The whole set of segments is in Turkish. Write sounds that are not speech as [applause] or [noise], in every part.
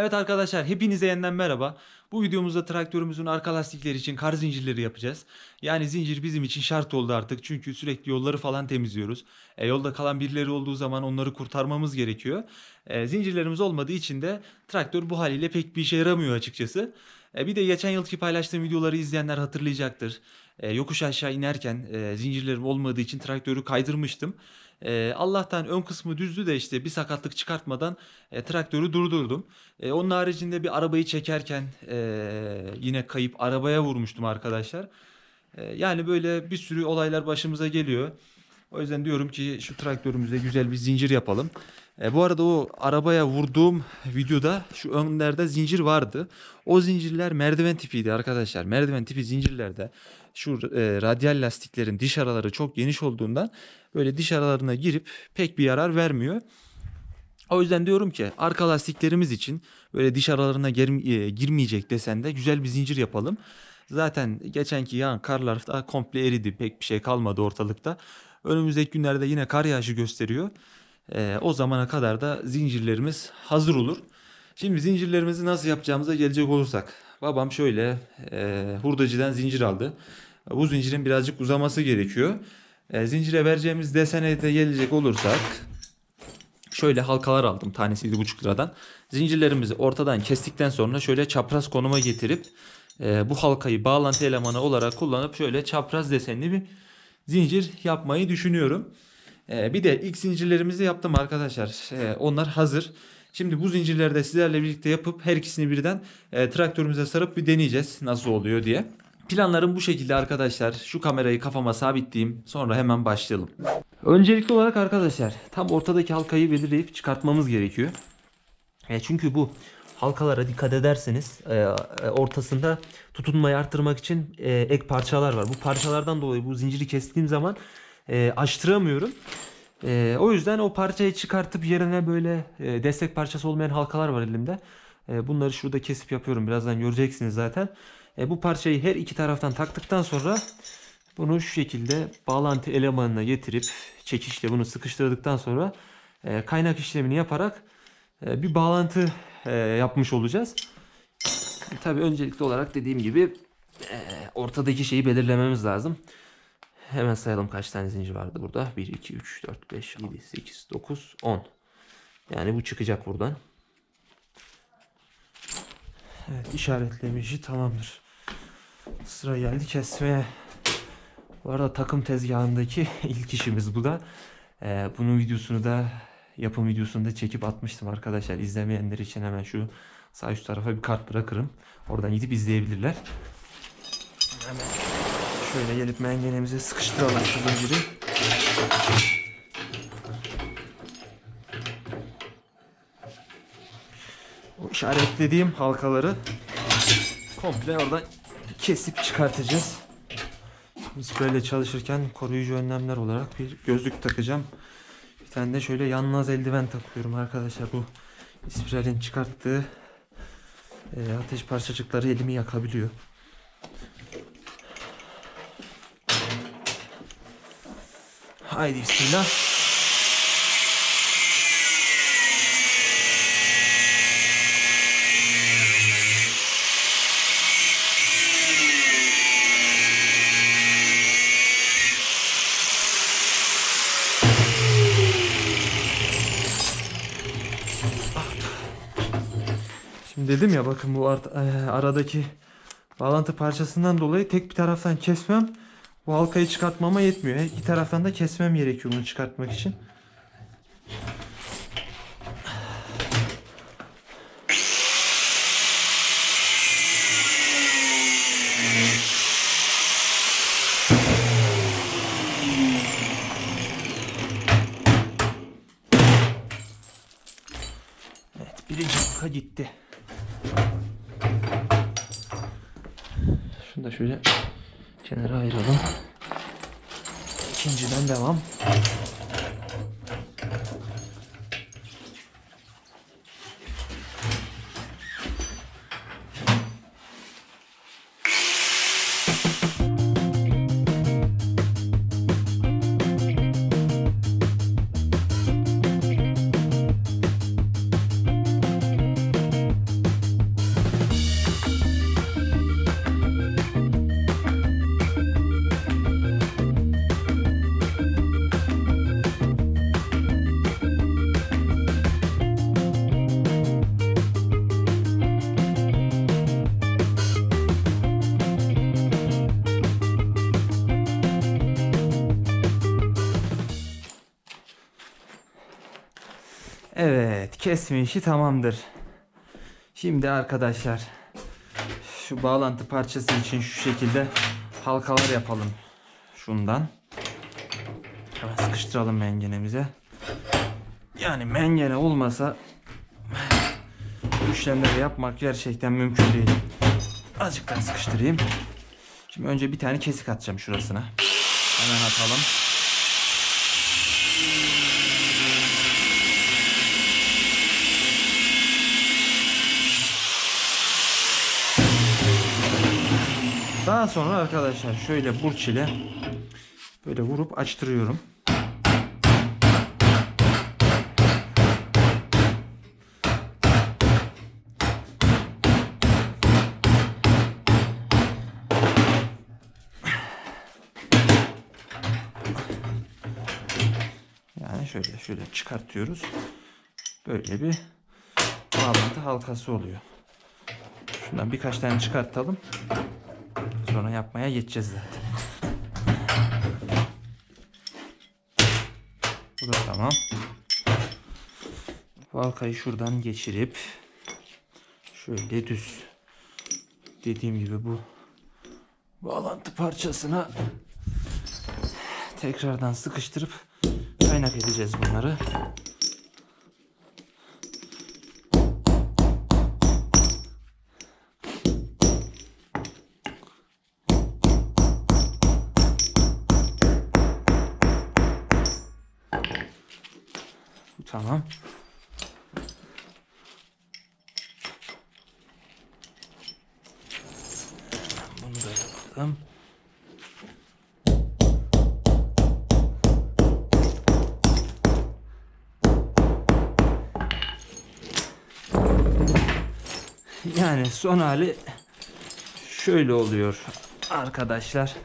Evet arkadaşlar hepinize yeniden merhaba. Bu videomuzda traktörümüzün arka lastikleri için kar zincirleri yapacağız. Yani zincir bizim için şart oldu artık çünkü sürekli yolları falan temizliyoruz. E, yolda kalan birileri olduğu zaman onları kurtarmamız gerekiyor. E, zincirlerimiz olmadığı için de traktör bu haliyle pek bir işe yaramıyor açıkçası. E, bir de geçen yılki paylaştığım videoları izleyenler hatırlayacaktır. E, yokuş aşağı inerken e, zincirlerim olmadığı için traktörü kaydırmıştım. E, Allah'tan ön kısmı düzdü de işte bir sakatlık çıkartmadan e, traktörü durdurdum. E, onun haricinde bir arabayı çekerken e, yine kayıp arabaya vurmuştum arkadaşlar. E, yani böyle bir sürü olaylar başımıza geliyor. O yüzden diyorum ki şu traktörümüze güzel bir zincir yapalım. E, bu arada o arabaya vurduğum videoda şu önlerde zincir vardı. O zincirler merdiven tipiydi arkadaşlar. Merdiven tipi zincirlerde şu e, radyal lastiklerin diş araları çok geniş olduğundan böyle diş aralarına girip pek bir yarar vermiyor. O yüzden diyorum ki arka lastiklerimiz için böyle diş aralarına e, girmeyecek desende güzel bir zincir yapalım. Zaten geçenki yağan karlar da komple eridi. Pek bir şey kalmadı ortalıkta. Önümüzdeki günlerde yine kar yağışı gösteriyor. E, o zamana kadar da zincirlerimiz hazır olur. Şimdi zincirlerimizi nasıl yapacağımıza gelecek olursak. Babam şöyle e, hurdacıdan zincir aldı. Bu zincirin birazcık uzaması gerekiyor. E, zincire vereceğimiz desene de gelecek olursak şöyle halkalar aldım tanesi 7,5 liradan. Zincirlerimizi ortadan kestikten sonra şöyle çapraz konuma getirip e, bu halkayı bağlantı elemanı olarak kullanıp şöyle çapraz desenli bir zincir yapmayı düşünüyorum. E, bir de ilk zincirlerimizi yaptım arkadaşlar. E, onlar hazır. Şimdi bu zincirleri de sizlerle birlikte yapıp her ikisini birden e, traktörümüze sarıp bir deneyeceğiz nasıl oluyor diye. Planlarım bu şekilde arkadaşlar. Şu kamerayı kafama sabitleyeyim. Sonra hemen başlayalım. Öncelikli olarak arkadaşlar tam ortadaki halkayı belirleyip çıkartmamız gerekiyor. E, çünkü bu halkalara dikkat ederseniz e, e, ortasında tutunmayı arttırmak için e, ek parçalar var. Bu parçalardan dolayı bu zinciri kestiğim zaman e, açtıramıyorum. E, o yüzden o parçayı çıkartıp yerine böyle e, destek parçası olmayan halkalar var elimde. E, bunları şurada kesip yapıyorum. Birazdan göreceksiniz zaten. E, bu parçayı her iki taraftan taktıktan sonra bunu şu şekilde bağlantı elemanına getirip çekişle bunu sıkıştırdıktan sonra e, kaynak işlemini yaparak e, bir bağlantı e, yapmış olacağız. Tabii öncelikli olarak dediğim gibi e, ortadaki şeyi belirlememiz lazım. Hemen sayalım kaç tane zincir vardı burada. 1, 2, 3, 4, 5, 7, 8, 9, 10. Yani bu çıkacak buradan. Evet işaretleme işi tamamdır. Sıra geldi kesmeye. Bu arada takım tezgahındaki [laughs] ilk işimiz bu da. Ee, bunun videosunu da yapım videosunu da çekip atmıştım arkadaşlar. İzlemeyenler için hemen şu sağ üst tarafa bir kart bırakırım. Oradan gidip izleyebilirler. Hemen şöyle gelip mengenemize sıkıştıralım şu zinciri. O işaretlediğim halkaları komple oradan kesip çıkartacağız. Biz böyle çalışırken koruyucu önlemler olarak bir gözlük takacağım. Bir tane de şöyle yanmaz eldiven takıyorum arkadaşlar. Bu ispiralin çıkarttığı e, ateş parçacıkları elimi yakabiliyor. Haydi bismillah. Dedim ya bakın bu e, aradaki bağlantı parçasından dolayı tek bir taraftan kesmem bu halkayı çıkartmama yetmiyor. Her iki taraftan da kesmem gerekiyor bunu çıkartmak için. Şöyle kenara ayıralım. İkinciden devam. Evet, kesme işi tamamdır. Şimdi arkadaşlar şu bağlantı parçası için şu şekilde halkalar yapalım. Şundan. Hemen sıkıştıralım mengenemize. Yani mengene olmasa bu işlemleri yapmak gerçekten mümkün değil. Azıcık daha sıkıştırayım. Şimdi önce bir tane kesik atacağım şurasına. Hemen atalım. Daha sonra arkadaşlar şöyle burç ile böyle vurup açtırıyorum. Yani şöyle şöyle çıkartıyoruz. Böyle bir bağlantı halkası oluyor. Şundan birkaç tane çıkartalım. Sonra yapmaya geçeceğiz zaten. Bu da tamam. Bu halkayı şuradan geçirip şöyle düz dediğim gibi bu bağlantı parçasına tekrardan sıkıştırıp kaynak edeceğiz bunları. Da yapalım. Yani son hali şöyle oluyor arkadaşlar.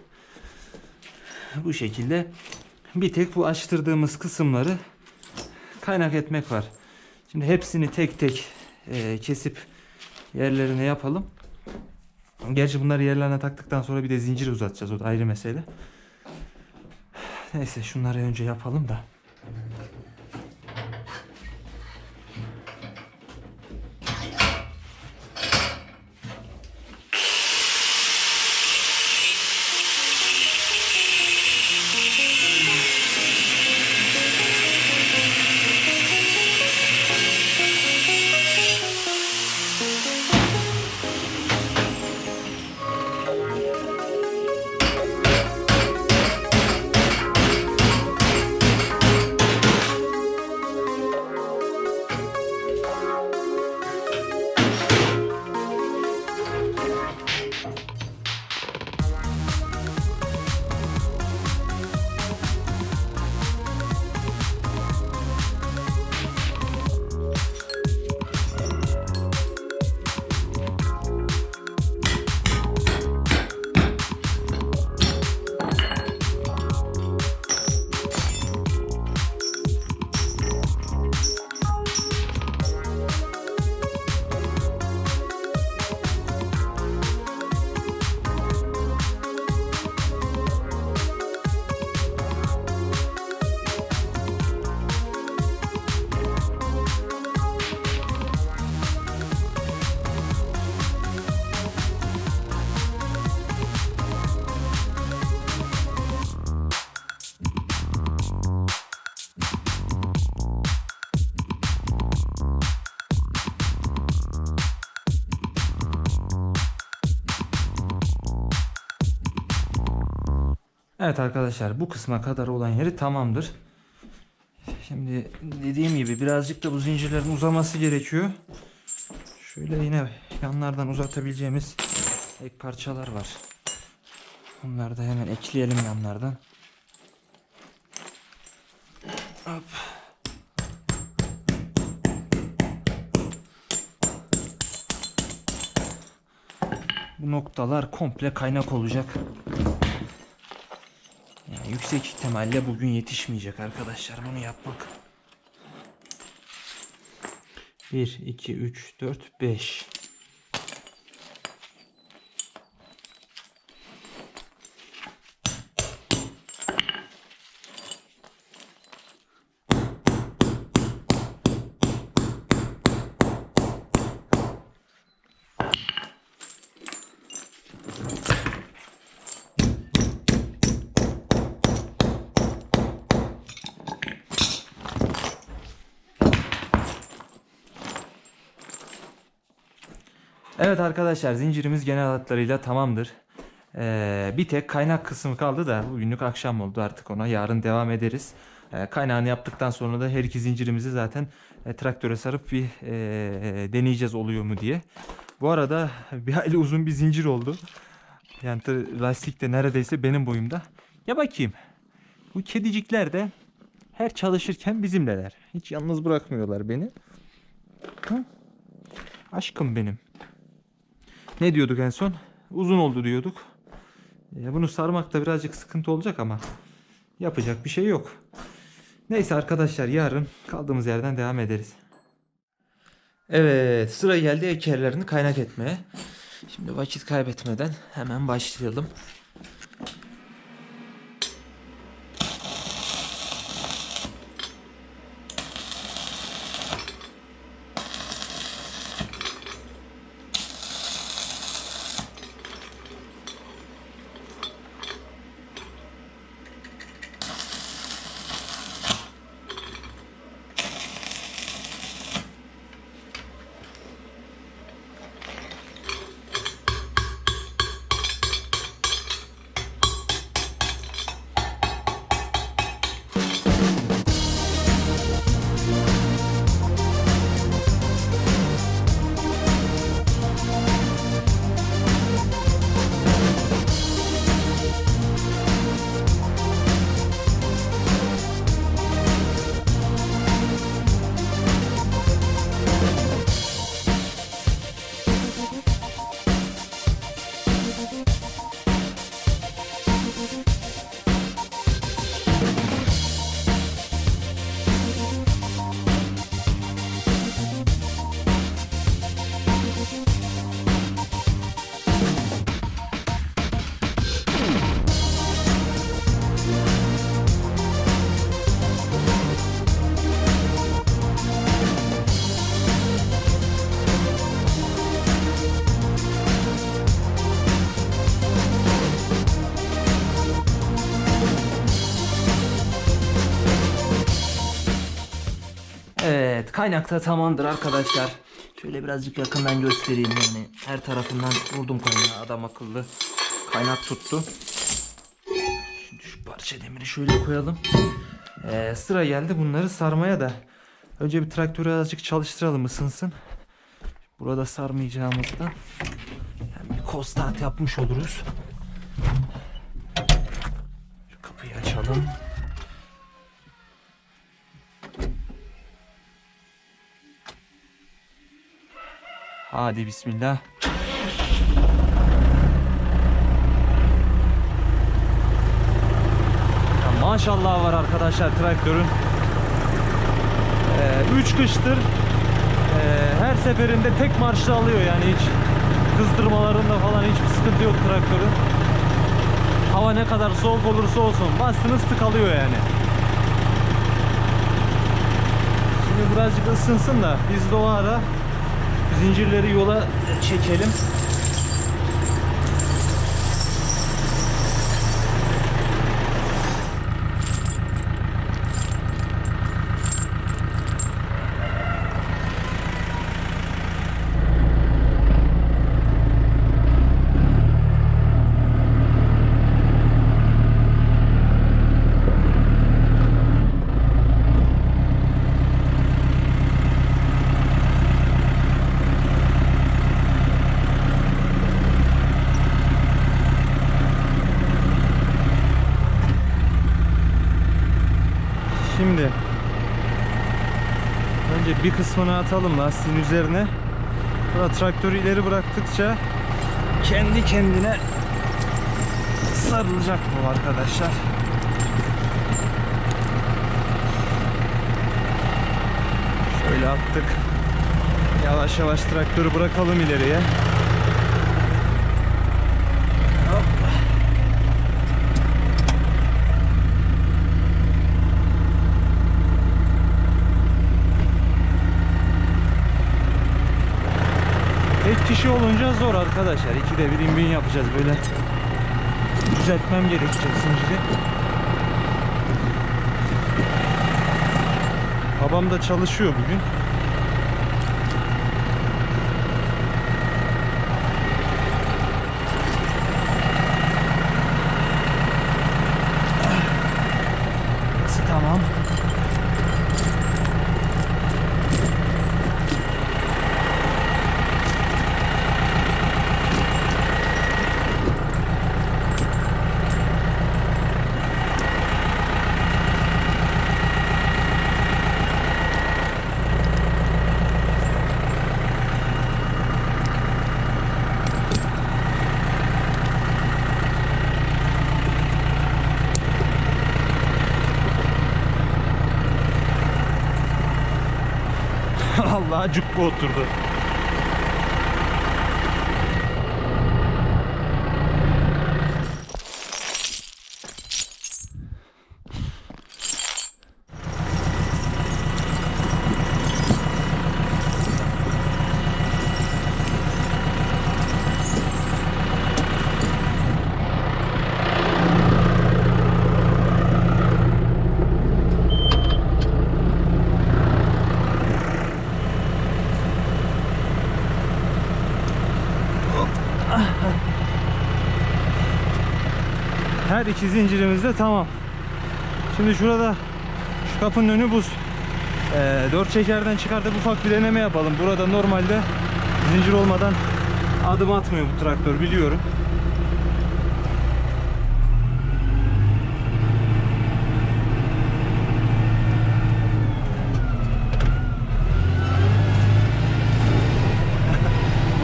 Bu şekilde bir tek bu açtırdığımız kısımları kaynak etmek var. Şimdi hepsini tek tek e, kesip yerlerine yapalım. Gerçi bunları yerlerine taktıktan sonra bir de zincir uzatacağız. O da ayrı mesele. Neyse şunları önce yapalım da. Evet arkadaşlar bu kısma kadar olan yeri tamamdır. Şimdi dediğim gibi birazcık da bu zincirlerin uzaması gerekiyor. Şöyle yine yanlardan uzatabileceğimiz ek parçalar var. Bunları da hemen ekleyelim yanlardan. Hop. Bu noktalar komple kaynak olacak. Yüksek ihtimalle bugün yetişmeyecek arkadaşlar bunu yapmak. 1, 2, 3, 4, 5. Evet arkadaşlar zincirimiz genel hatlarıyla tamamdır. Ee, bir tek kaynak kısmı kaldı da bugünlük akşam oldu artık ona yarın devam ederiz. Ee, kaynağını yaptıktan sonra da her iki zincirimizi zaten e, traktöre sarıp bir e, deneyeceğiz oluyor mu diye. Bu arada bir hayli uzun bir zincir oldu. Yani lastik de neredeyse benim boyumda. Ya bakayım. Bu kedicikler de her çalışırken bizimleler. Hiç yalnız bırakmıyorlar beni. Hı? Aşkım benim. Ne diyorduk en son? Uzun oldu diyorduk. E, bunu sarmakta birazcık sıkıntı olacak ama yapacak bir şey yok. Neyse arkadaşlar yarın kaldığımız yerden devam ederiz. Evet sıra geldi ekerlerini kaynak etmeye. Şimdi vakit kaybetmeden hemen başlayalım. Kaynakta tamamdır arkadaşlar. Şöyle birazcık yakından göstereyim yani. Her tarafından vurdum kaynağı adam akıllı. Kaynak tuttu. Şimdi şu parça demiri şöyle koyalım. Ee, sıra geldi bunları sarmaya da. Önce bir traktörü azıcık çalıştıralım ısınsın. Burada sarmayacağımızdan hem bir kostat yapmış oluruz. Şu kapıyı açalım. Hadi bismillah. Ya maşallah var arkadaşlar traktörün. 3 kıştır ee, her seferinde tek marşta alıyor yani hiç kızdırmalarında falan hiçbir sıkıntı yok traktörün. Hava ne kadar soğuk olursa olsun bastınız tık alıyor yani. Şimdi birazcık ısınsın da biz de o ara zincirleri yola çekelim. Şimdi kısmını atalım lastiğin üzerine. Sonra traktörü ileri bıraktıkça kendi kendine sarılacak bu arkadaşlar. Şöyle attık. Yavaş yavaş traktörü bırakalım ileriye. kişi olunca zor arkadaşlar. İkide bir imbin yapacağız böyle. Düzeltmem gerekecek zinciri. Babam da çalışıyor bugün. Burası tamam. Cukka oturdu. Her iki zincirimiz de tamam. Şimdi şurada şu kapının önü buz. Ee, dört çekerden çıkartıp ufak bir deneme yapalım. Burada normalde zincir olmadan adım atmıyor bu traktör biliyorum.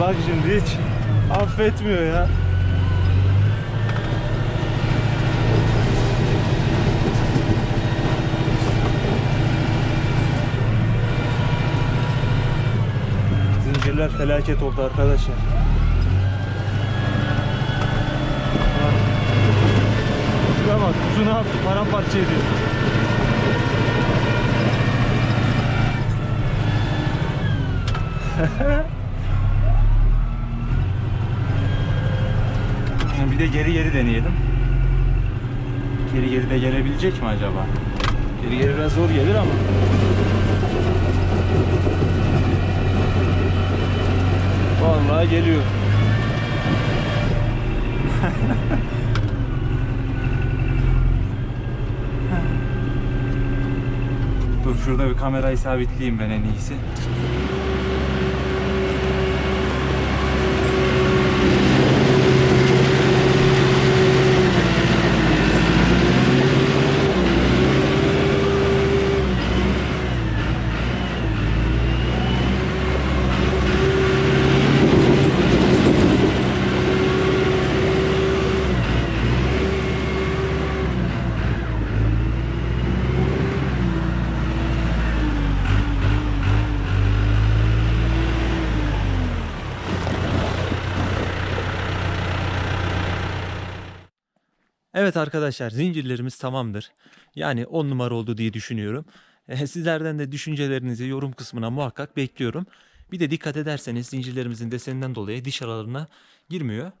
[laughs] Bak şimdi hiç affetmiyor ya. Zincirler felaket oldu arkadaşlar. Şuna bak, kuzu ne yaptı? Paramparça ediyor. [laughs] bir de geri geri deneyelim. Geri geri de gelebilecek mi acaba? Geri geri biraz zor gelir ama. Vallahi geliyor. Dur şurada bir kamerayı sabitleyeyim ben en iyisi. Evet arkadaşlar zincirlerimiz tamamdır. Yani 10 numara oldu diye düşünüyorum. Eh, Sizlerden de düşüncelerinizi yorum kısmına muhakkak bekliyorum. Bir de dikkat ederseniz zincirlerimizin deseninden dolayı diş aralarına girmiyor.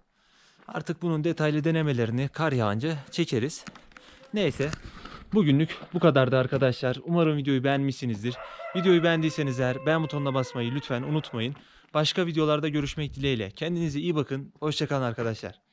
Artık bunun detaylı denemelerini kar yağınca çekeriz. Neyse bugünlük bu kadardı arkadaşlar. Umarım videoyu beğenmişsinizdir. Videoyu beğendiyseniz eğer beğen butonuna basmayı lütfen unutmayın. Başka videolarda görüşmek dileğiyle. Kendinize iyi bakın. Hoşçakalın arkadaşlar.